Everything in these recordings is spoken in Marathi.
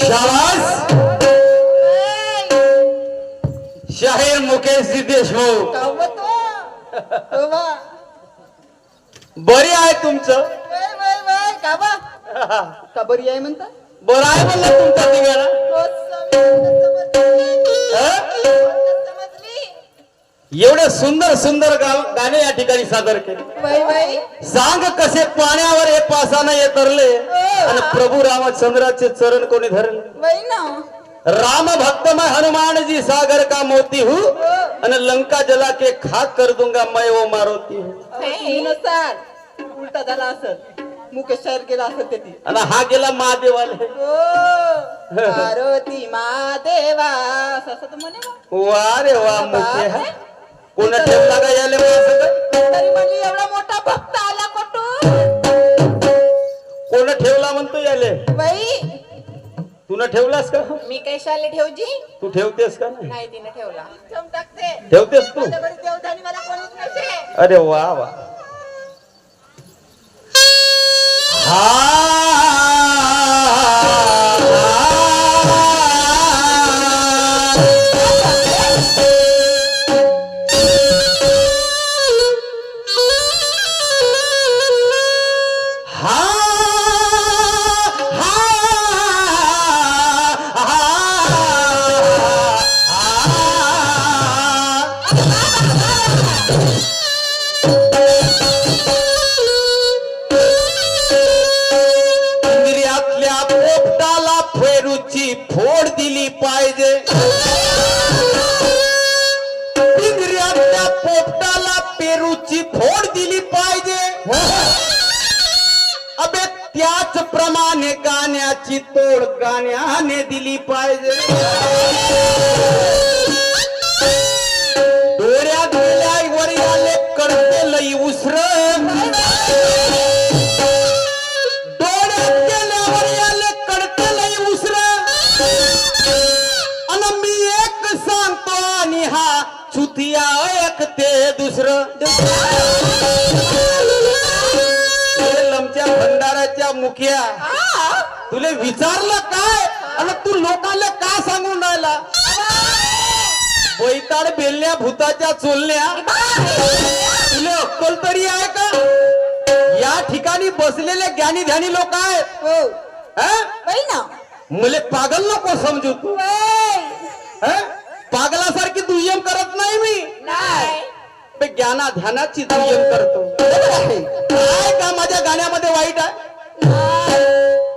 शाबास शाहीर मुकेशजी देशमुख. बरी आहे तुमचं? का बरी आहे म्हणता बरं आहे म्हणलं तुमचा तिघाला. एवढे सुंदर सुंदर गाणे या ठिकाणी सादर केले. सांग कसे हे तरले आणि प्रभू रामचंद्राचे चरण कोणी धरले? राम भक्त मैं हनुमान जी सागर का मोती हूँ? आणि लंका जला के खाक कर दूंगा मैं वो मारुती हूँ। नुसार उलटा झाला असत गेला असत ते आणि हा गेला महादेवाले. हो. पार्वती महादेवा. असं म्हणे. वा रे वा मुके कोण ठेवला का याले तरी म्हणली एवढा मोठा तुला ठेवलास का? मी काही शाले ठेवजी तू ठेवतेस का नाही? नाही तिने ठेवला. टाकते. ठेवतेस तू? माझ्या घरी देवधानी मला कोणीच नसे. अरे वा वा. हा. पाहिजे पोपटाला पेरूची फोड दिली पाहिजे. अबे त्याच प्रमाणे गाण्याची तोड गाण्याने दिली पाहिजे. ते दुसरं लमच्या भंडाराच्या मुखिया. तुले विचारलं काय? आणि तू लोकांना का सांगून राहिला? बैताड बेलण्या भूताच्या चोलण्या. तुले अक्कल तरी आहे का? या ठिकाणी बसलेले ज्ञानी ध्यानी लोक आहेत. हो. हं? मुले पागल नको समजू तू. हं? पागलासारखी दुय्यम करत नाही मी. नाही. मी ज्ञाना ध्यानाची दुय्यम करतो काय का माझ्या गाण्यामध्ये वाईट आहे?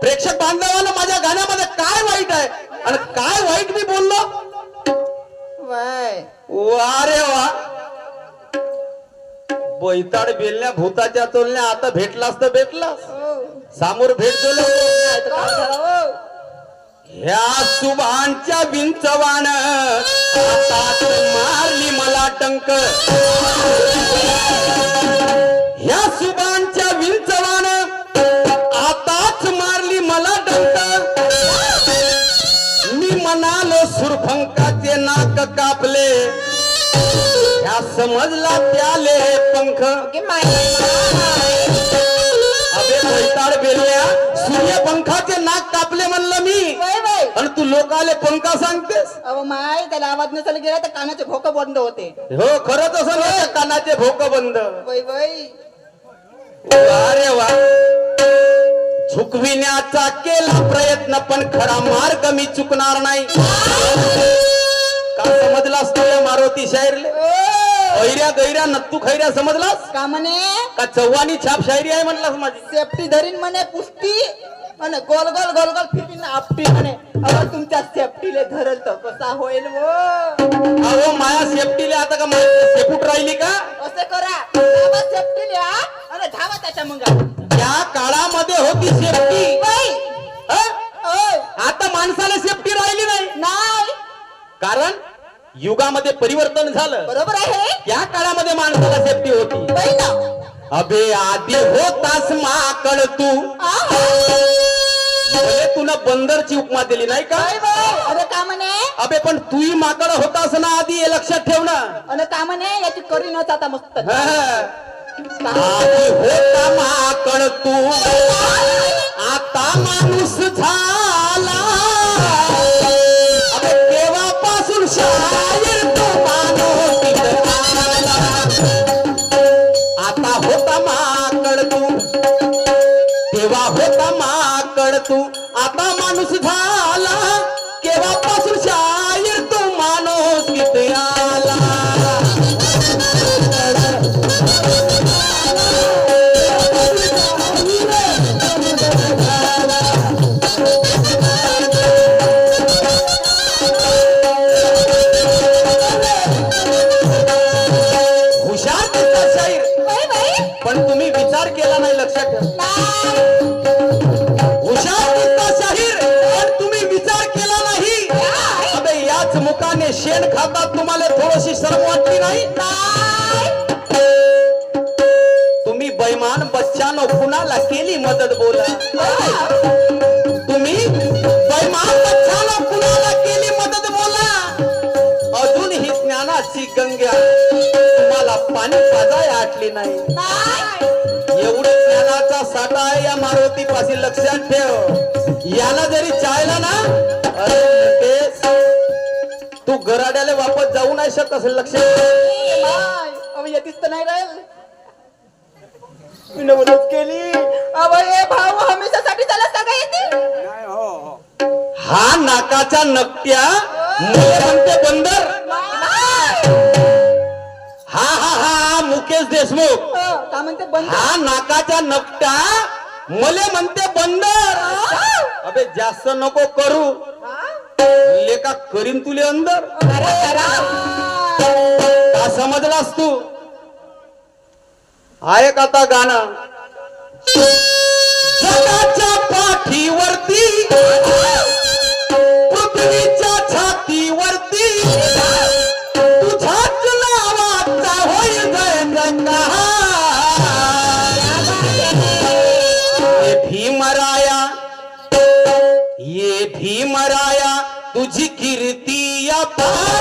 प्रेक्षक बांधवांना माझ्या गाण्यामध्ये काय वाईट आहे? आणि काय वाईट मी बोललो? वय वा रे वा. बैताड बेलण्या भूताच्या चोलण्या आता भेटलास तर भेटलास. सामोर भेट दिलं ह्या सुभांच्या विंचवान आताच मारली मला टंक. ह्या विंचवान आताच मारली मला डंक मी म्हणालो सुरफंकाचे नाक कापले. ह्या समजला त्याले पंख. अबे बैताड बेलल्या सूर्यपंखाचे नाक कापले म्हणलं मी. लोकाले पंखा सांगतेस? अहो माय त्याला आवाज नसेल गेला तर कानाचे भोक बंद होते. हो खरंच असं ना कानाचे भोक बंद. अरे वा. झुकविण्याचा केला प्रयत्न पण खरा मार्ग मी चुकणार नाही. का समजलास तू या मारुती शाहीरले ऐऱ्या गैऱ्या नत्तू खैऱ्या समजलास? का म्हणे? का चव्हाणी छाप शायरी आहे म्हणलास माझी? सेफ्टी धरीन म्हणे पुष्टी म्हणे गोल गोल गोल गोल फिरीन आपटी म्हणे. अहो तुमच्या सेफ्टीले धरल तर कसा होईल वो? अहो माया सेफ्टीले आता का माझी सेपूट राहिली का? असे करा. धावा सेफ्टी लिहा आणि धावा त्याच्या मंगा. त्या काळामध्ये होती सेफ्टी. आता माणसाला सेफ्टी राहिली नाही. नाही. कारण युगामध्ये परिवर्तन झालं. बरोबर आहे. त्या काळामध्ये माणसाला सेफ्टी होती. अबे आधी होतास माकड तू. भले तुला बंदरची उपमा दिली नाही का? अरे का म्हणे? अबे पण तूही माकड होतास ना आधी हे लक्षात ठेव ना. अरे का म्हणे? याची करी नव्हता आता मस्त. हा. आधी होता माकड तू. आता माणूस थोडीशी शरम वाटली नाही? तुम्ही बैमान बच्चानो कुणाला केली मदत बोला? तुम्ही बैमान बच्चानो कुणाला केली मदत बोला? अजून ही ज्ञानाची गंगा तुम्हाला पाणी पाजाय आटली नाही. एवढं ज्ञानाचा साठा आहे या मारुती पाशी लक्षात ठेव. याला जरी चायला ना अरे गराड्याला वापस जाऊ नाही शकत येतीच तर नाही राहील केली. हे भाऊ हमेशासाठी त्याला सगळं येते हा नाकाचा नकट्या मुले म्हणते बंदर. हा हा हा हा मुकेश देशमुख. हो, का म्हणते बंद हा नाकाचा नकटा मले म्हणते बंदर. अबे जास्त नको करू. लेका करीन तुले अंदर. का समजलास तू? ऐक आता गाणं. जगाच्या पाठीवरती पृथ्वीच्या छातीवरती तुझ्याच नावाचा होय ये भीमराया ये भीमराया तुझी कीर्ती या पार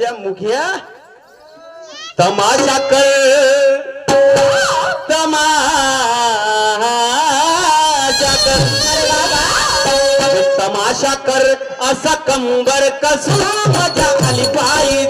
लमच्या मुखिया तमाशा कर. तमाशा कर. तमाशा कर. असा कंबर कसून मजा आली पाहिजे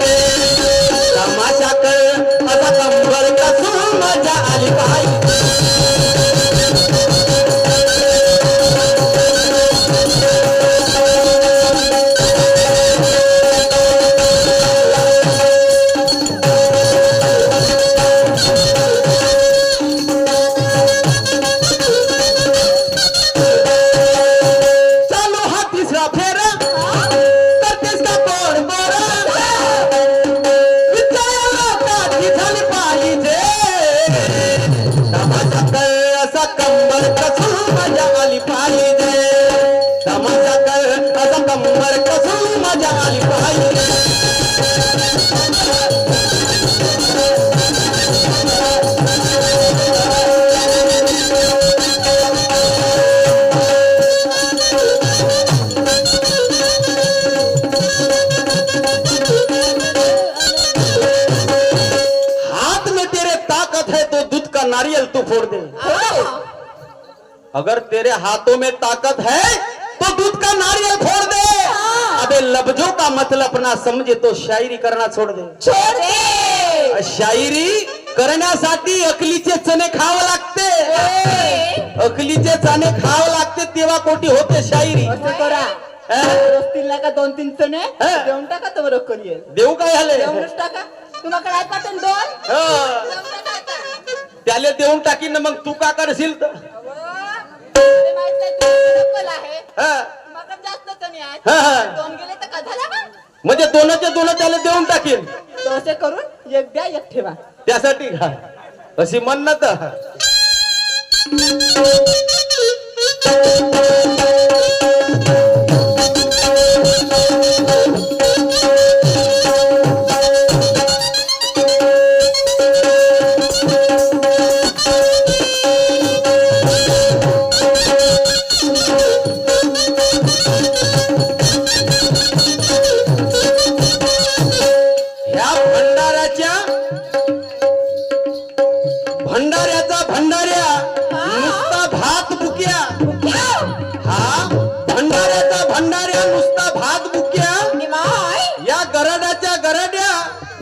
अगर तेरे हाथों में ताकत है तो दूध का नारियल फोड़ दे। अबे लफ्जों का मतलब ना समझे तो शायरी करना छोड़ दे। छोड़ दे। शायरी करण्यासाठी अकलीचे चणे खावं लागते। अकलीचे चणे खावं लागते तेव्हा कोटी होते शायरी? असतील का दोन तीन चणे. देऊन टाका तर देऊ काय झाले देऊनच टाका. तुम्हाला काय पाठवून दोन. त्याला देऊन टाकीन ना मग तू का करशील तर? ना म्हणजे दोनच्या दोन त्याला देऊन टाकीन. असे करून एक द्या एक ठेवा. त्यासाठी का अशी म्हण तर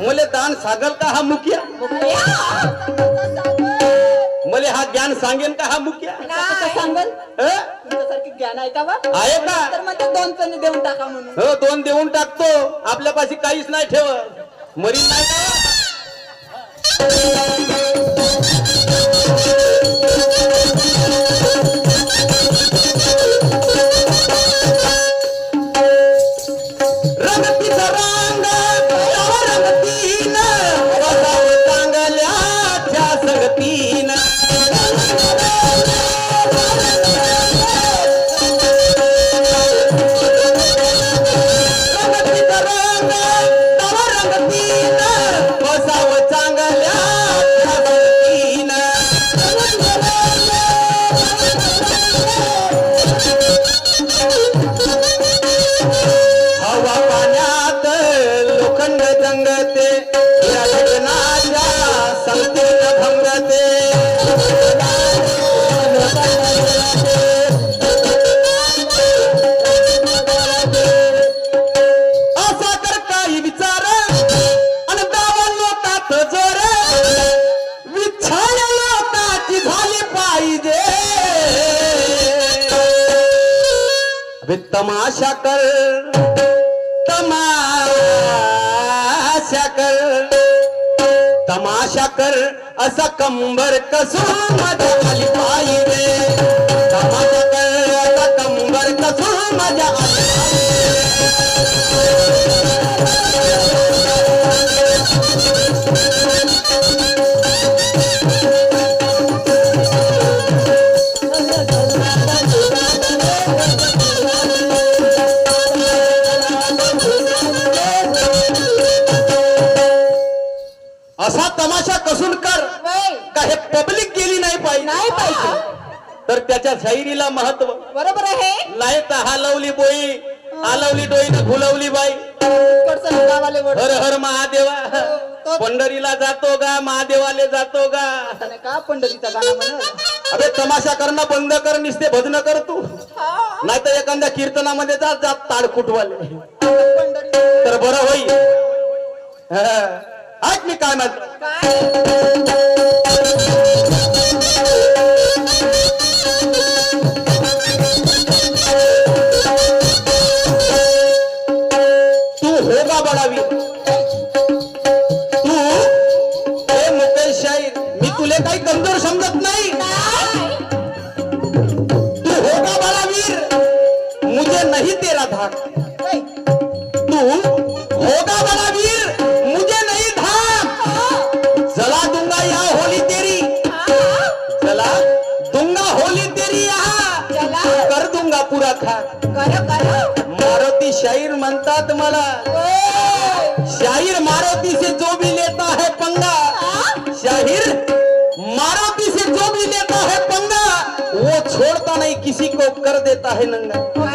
मले दान सागल का हा मुक्या मले हा ज्ञान सांगेन का हा मुक्या सांगल? ह? तुमच्यासारखी ज्ञान आहे का बा? आहे का? तर मग ते दोन पेन देऊन टाका म्हणून. हो दोन देऊन टाकतो. आपल्यापाशी काहीच नाही ठेवत. मरीन नाही का? तमाशा कर तमाशा कर तमाशा कर असा कंबर कसून मजा आली पाहिजे तमाशा कर असा कंबर कसून मजा आली गावाले हर हर महादेवा. तो- पंढरीला जातो का महादेवाले जातो त्याने का पंढरीचा गाणं म्हणत अबे तमाशा करणं बंद कर निसते भजन कर तू. हा, नाही तर एखाद्या कीर्तनामध्ये जात जात ताडकुटवाले. पंढरी तर बरं होईल. हा. ऐक मी काय म्हणतो. काय? मारुती शाहीर म्हणतात मला. शाहीर मारुति से जो भी लेता है पंगा. शाहिर मारुति से जो भी लेता है पंगा. वो छोड़ता नहीं किसी को कर देता है नंगा.